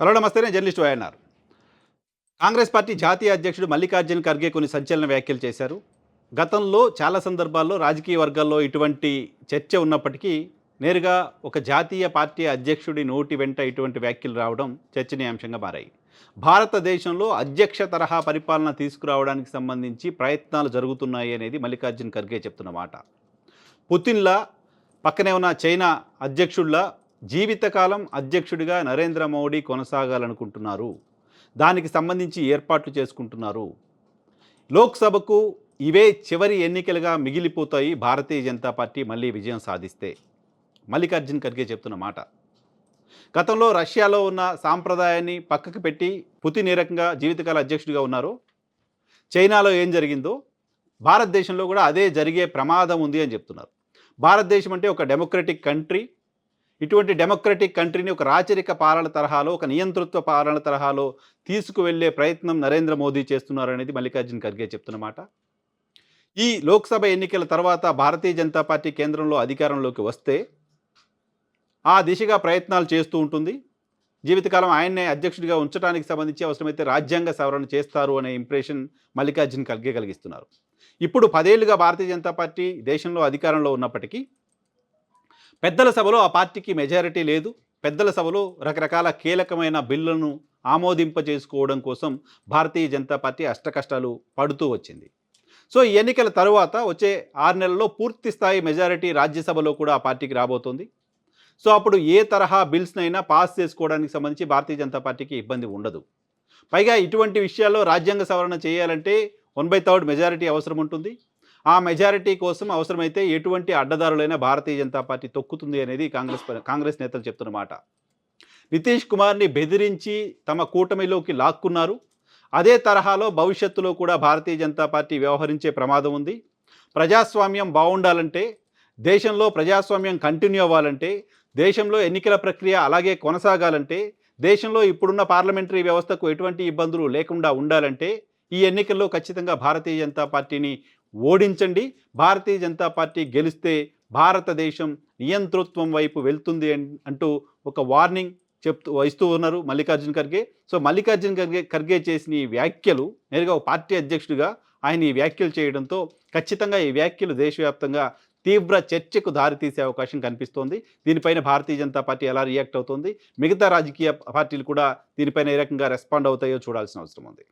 Hello నమస్తే నేను journalist YNR Congress party జాతీయ అధ్యక్షుడు మల్లికార్జున్ ఖర్గే కొన్ని సంచలన వ్యాఖ్యలు చేశారు. గతంలో చాలా సందర్భాల్లో రాజకీయ వర్గాల్లో ఇటువంటి చర్చ ఉన్నప్పటికీ నేరుగా ఒక జాతీయ పార్టీ అధ్యక్షుడి నోటి వెంట ఇటువంటి వ్యాఖ్యలు రావడం చర్చనీయాంశంగా మారాయి. భారతదేశంలో అధ్యక్ష తరహా పరిపాలన తీసుకురావడానికి సంబంధించి ప్రయత్నాలు జరుగుతున్నాయి అనేది మల్లికార్జున్ ఖర్గే చెప్తున్న మాట. పుతిన్లా పక్కనే ఉన్న చైనా అధ్యక్షుడిలా జీవితకాలం అధ్యక్షుడిగా నరేంద్ర మోడీ కొనసాగాలనుకుంటున్నారు. దానికి సంబంధించి ఏర్పాట్లు చేసుకుంటున్నారు. లోక్సభకు ఇవే చివరి ఎన్నికలుగా మిగిలిపోతాయి భారతీయ జనతా పార్టీ మళ్ళీ విజయం సాధిస్తే. మల్లికార్జున్ ఖర్గే చెప్తున్న మాట. గతంలో రష్యాలో ఉన్న సాంప్రదాయాన్ని పక్కకు పెట్టి పుతిన్ ఏ రకంగా జీవితకాల అధ్యక్షుడిగా ఉన్నారు? చైనాలో ఏం జరిగిందో? భారతదేశంలో కూడా అదే జరిగే ప్రమాదం ఉంది అని చెప్తున్నారు. భారతదేశం అంటే ఒక డెమోక్రటిక్ కంట్రీ. ఇటువంటి డెమోక్రటిక్ కంట్రీని ఒక రాచరిక పాలన తరహాలో ఒక నియంతృత్వ పాలన తరహాలో తీసుకువెళ్ళే ప్రయత్నం నరేంద్ర మోదీ చేస్తున్నారనేది మల్లికార్జున్ ఖర్గే చెప్తున్నమాట ఈ లోక్సభ ఎన్నికల తర్వాత భారతీయ జనతా పార్టీ కేంద్రంలో అధికారంలోకి వస్తే ఆ దిశగా ప్రయత్నాలు చేస్తూ ఉంటుంది. జీవితకాలం ఆయన్నే అధ్యక్షుడిగా ఉంచడానికి సంబంధించి అవసరమైతే రాజ్యాంగ సవరణ చేస్తారు అనే ఇంప్రెషన్ మల్లికార్జున్ ఖర్గే కలిగిస్తున్నారు. ఇప్పుడు పదేళ్ళుగా భారతీయ జనతా పార్టీ దేశంలో అధికారంలో ఉన్నప్పటికీ పెద్దల సభలో ఆ పార్టీకి మెజారిటీ లేదు. పెద్దల సభలో రకరకాల కీలకమైన బిల్లులను ఆమోదింపజేసుకోవడం కోసం భారతీయ జనతా పార్టీ అష్టకష్టాలు పడుతూ వచ్చింది. సో ఈ ఎన్నికల తరువాత వచ్చే ఆరు నెలల్లో పూర్తి స్థాయి మెజారిటీ రాజ్యసభలో కూడా ఆ పార్టీకి రాబోతుంది. సో అప్పుడు ఏ తరహా బిల్స్నైనా పాస్ చేసుకోవడానికి సంబంధించి భారతీయ జనతా పార్టీకి ఇబ్బంది ఉండదు. పైగా ఇటువంటి విషయాల్లో రాజ్యాంగ సవరణ చేయాలంటే వన్ బై థర్డ్ మెజారిటీ అవసరం ఉంటుంది. ఆ మెజారిటీ కోసం అవసరమైతే ఎటువంటి అడ్డదారులైనా భారతీయ జనతా పార్టీ తొక్కుతుంది అనేది కాంగ్రెస్ కాంగ్రెస్ నేతలు చెప్తున్న మాట. నితీష్ కుమార్ని బెదిరించి తమ కూటమిలోకి లాక్కున్నారు. అదే తరహాలో భవిష్యత్తులో కూడా భారతీయ జనతా పార్టీ వ్యవహరించే ప్రమాదం ఉంది. ప్రజాస్వామ్యం బాగుండాలంటే దేశంలో ప్రజాస్వామ్యం కంటిన్యూ అవ్వాలంటే దేశంలో ఎన్నికల ప్రక్రియ అలాగే కొనసాగాలంటే దేశంలో ఇప్పుడున్న పార్లమెంటరీ వ్యవస్థకు ఎటువంటి ఇబ్బందులు లేకుండా ఉండాలంటే ఈ ఎన్నికల్లో ఖచ్చితంగా భారతీయ జనతా పార్టీని ఓడించండి. భారతీయ జనతా పార్టీ గెలిస్తే భారతదేశం నియంతృత్వం వైపు వెళ్తుంది అంటూ ఒక వార్నింగ్ చెప్తూ ఇస్తూ ఉన్నారు మల్లికార్జున్ ఖర్గే. సో మల్లికార్జున్ ఖర్గే ఖర్గే చేసిన ఈ వ్యాఖ్యలు నేరుగా ఒక పార్టీ అధ్యక్షుడిగా ఆయన ఈ వ్యాఖ్యలు చేయడంతో ఖచ్చితంగా ఈ వ్యాఖ్యలు దేశవ్యాప్తంగా తీవ్ర చర్చకు దారితీసే అవకాశం కనిపిస్తోంది. దీనిపైన భారతీయ జనతా పార్టీ ఎలా రియాక్ట్ అవుతుంది? మిగతా రాజకీయ పార్టీలు కూడా దీనిపైన ఏ రకంగా రెస్పాండ్ అవుతాయో చూడాల్సిన అవసరం ఉంది.